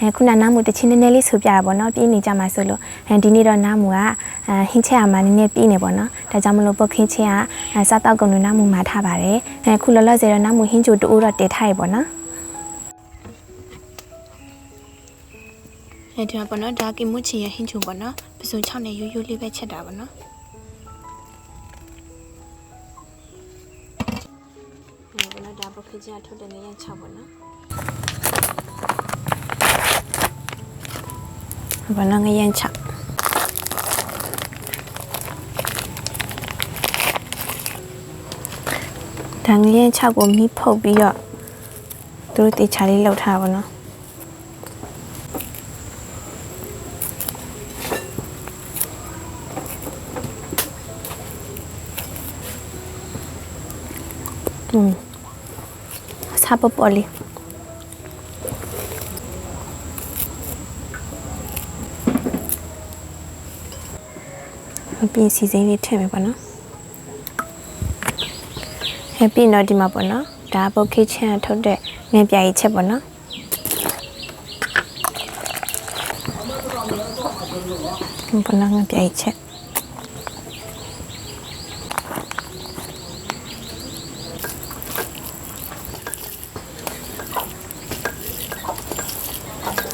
အဲခုနနားမူတချင်းနည်းနည်းလေးဆိုပြတာပေါ့နော်ပြင်းနေကြမှာဆိုလို့အဲဒီနေ့တော့နားမူကအဲဟင်းချက်ရမှာနည်းနည်းပြင်းနေပေါ့နော်ဒါကြောင့်မလို့ပုတ်ခင်းချင်းကအဲစားတောက်ကုန်လို့နားမူမှာထားပါတယ်အဲခုလောလောဆယ်တော့နားမူဟင်းချိုတူတော့တည်ထားရပေါ့နော်အဲဒီမှာပေါ့နော်ဒါကိမွချင်ရဟင်းချိုပေါ့နော်ပစုံ6နဲ့ရိုးရိုးလေးပဲချက်တာပေါ့နော်ဒီပေါ့နော်ဒါပုတ်ခင်းချင်းကထုတ်တဲ့နေရ6ပေါ့နော် ဘာနငရန်ချဒါငရန်ချကိုမိဖုတ်ပြီးတော့သူတို့တေချာလေးလောက်ထားပါတော့อืมစားပပေါ် လေးပြီးစီစိမ်းလေးထည့်မယ်ပေါ့နော်ဟဲ့ပြီးတော့ဒီမှာပေါ့နော်ဒါပုတ်ခေးချင်းထုတ်တဲ့ငပြာကြီးချက်ပေါ့နော်ဒီပေါ့နော်ငပြာကြီးချက်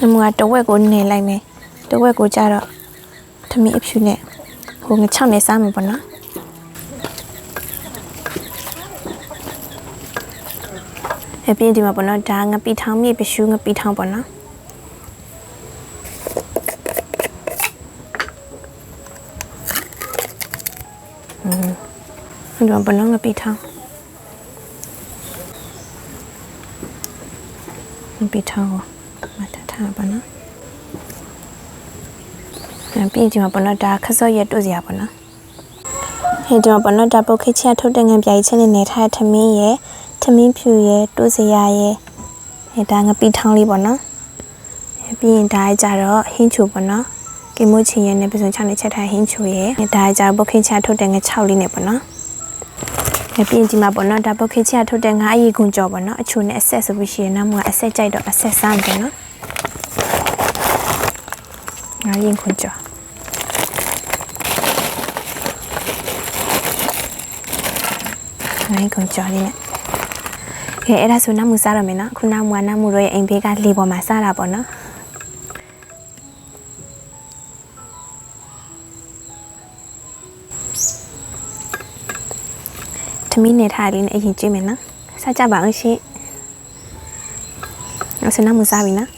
နမကတဝက်ကိုနေလိုက်မယ်တဝက်ကိုကြတော့သမီးအဖြူနဲ့ ဟိုငချောင်းနေစားမှာပေါ့နော်အပြင်ဒီမှာပေါ့နော်ဒါငပီထောင်းမြေပရှူးငပီထောင်းပေါ့နော်อืมဒီမှာပေါ့နော်ငပီထောင်းငပီထောင်းကိုမတ်ထားပါနော် အဲ့ပြီးဒီမှာပေါ့နော်ဒါခဆော့ရက်တို့စရာပေါ့နော်ဟဲ့ဒီမှာပေါ့နော်ဒါပုတ်ခိချထုတ်တဲ့ငံပြိုင်ချင်းနဲ့နေထားတဲ့ထမင်းရဲ့ထမင်းဖြူရဲ့တို့စရာရဲ့ဟဲ့ဒါငပီထောင်းလေးပေါ့နော်ဟဲ့ပြီးရင်ဒါကြတော့ဟင်းချိုပေါ့နော်ကင်မိုချင်ရဲ့နဲ့ပစုံချနဲ့ချက်ထားဟင်းချိုရဲ့ဒါကြတော့ပုတ်ခိချထုတ်တဲ့င6လေးနဲ့ပေါ့နော်ဟဲ့ပြီးရင်ဒီမှာပေါ့နော်ဒါပုတ်ခိချထုတ်တဲ့ငါးအရီခွန်ကြော်ပေါ့နော်အချိုနဲ့အဆက်ဆိုပြီးရှိရင်နောက်မှအဆက်ကြိုက်တော့အဆက်စားမယ်နော်ငါးရင်ခွန်ကြော် နိုင်ကုန်ကြော်လေးနဲ့ကဲအဲ့ဒါဆိုနမူစားရမယ်နော်ခုနမူကနမူတို့ရဲ့အိမ်ဘေးကလေပေါ်မှာစားတာပေါ့နော်သမီးနေထားလေးနဲ့အရင်ကြည့်မယ်နော်စားကြပါအောင်ရှင်အဲ့ဆိုနမူစားပြီနော်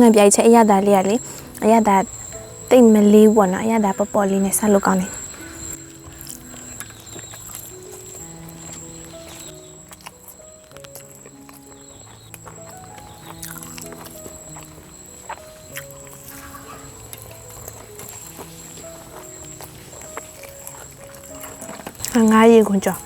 ငယ်ပြိုင်ချက်အရသာလေးရလေအရသာတိတ်မလေးပေါ့နော်အရသာပေါ်ပေါ်လေးနဲ့ဆက်လုပ်ကောင်းတယ်ငါးရေခွန်ကြော်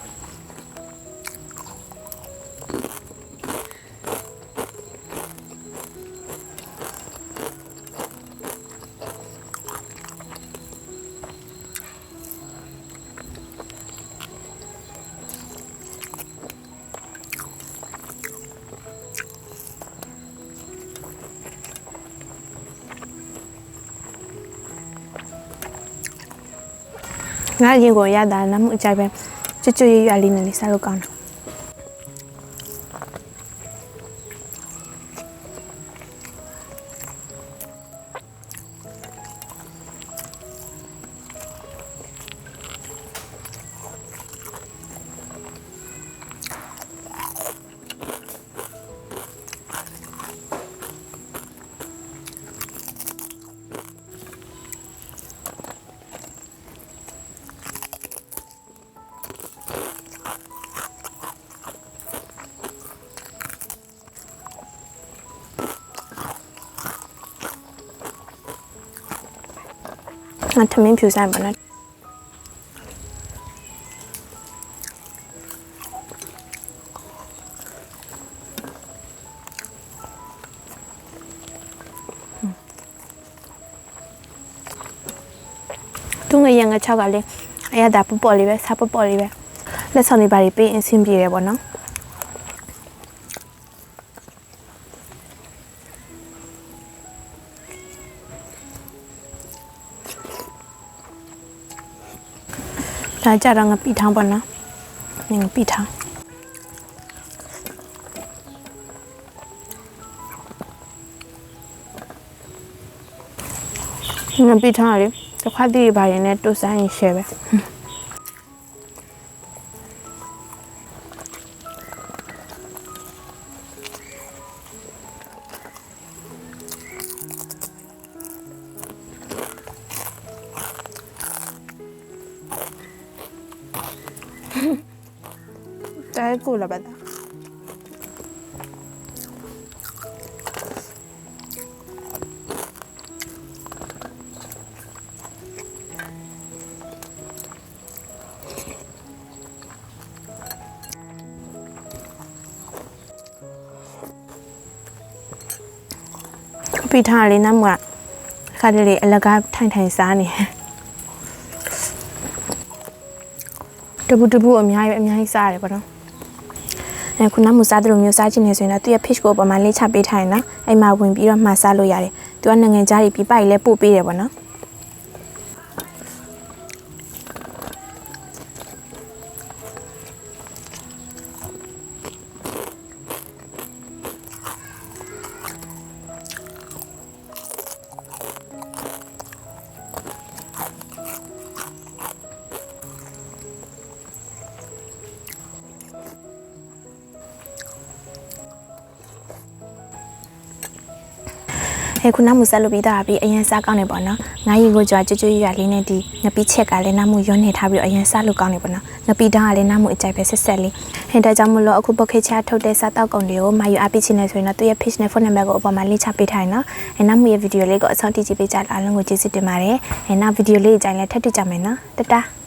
ငါရင်ကိုရတာနမှုအကြိုက်ပဲကျွတ်ကျွတ်ရွရွလေးနဲ့လေးစားလို့ကောင်းတ ထမင်းဖြူဆိုင်ပါနော်သူငယ်ရငါ6ကလေအရသာပပေါ်လေးပဲစားပပေါ်လေးပဲလက်ဆောင်တွေပါပြီးပေးအဆင်ပြေတယ်ပေါ့နော် ဒါကြတော့ငပိထောင်းပေါ့နော်ငပိထောင်းငပိထောင်းလေတစ်ခါတည်းပါရင်လည်းတူဆိုင်ရင်ရှယ်ပဲ ဒါကိုလာပါတာပိထားလေးနမ်းကခါတလေအလကားထိုင်ထိုင်စားနေတပူတပူအများကြီးအများကြီးစားရတယ်ပေါ့နော် အဲခုနကမူစားတယ်လို့မျိုးစားချင်နေဆိုရင်တော့သူ့ရဲ့ page ကိုပုံမှန်လေးချပေးထားရင်နော်အဲ့မှာဝင်ပြီးတော့မှာစားလို့ရတယ်သူကနိုင်ငံခြားကြီးပြပိုက်လဲပို့ပေးတယ်ပေါ့နော် ဟဲ့ခုနမူဆက်လုပ်ပြီးသားပြီးအရင်စားကောင်းနေပေါ့နော်ငါးရီကိုကြွားကြွကြွရွရွလေးနဲ့ဒီငပိချက်ကလည်းနားမှုရွနေထားပြီးတော့အရင်စားလို့ကောင်းနေပေါ့နော်ငပိတောင်းကလည်းနားမှုအကြိုက်ပဲဆက်ဆက်လေးဟင်ဒါကြောင့်မလို့အခုပုတ်ခေချထုတ်တဲ့စားတောက်ကုန်တွေကိုမာယူအပိချင်နေဆိုရင်တော့သူ့ရဲ့ page နဲ့ phone number ကိုအပေါ်မှာလေးချပေးထားရင်နော်အဲနားမှုရဲ့ video လေးကိုအဆုံးထိကြည့်ပေးကြတာအားလုံးကိုကျေးဇူးတင်ပါတယ်အဲနောက် video လေးအကြိုင်လည်းထပ်တွေ့ကြမယ်နော်တတား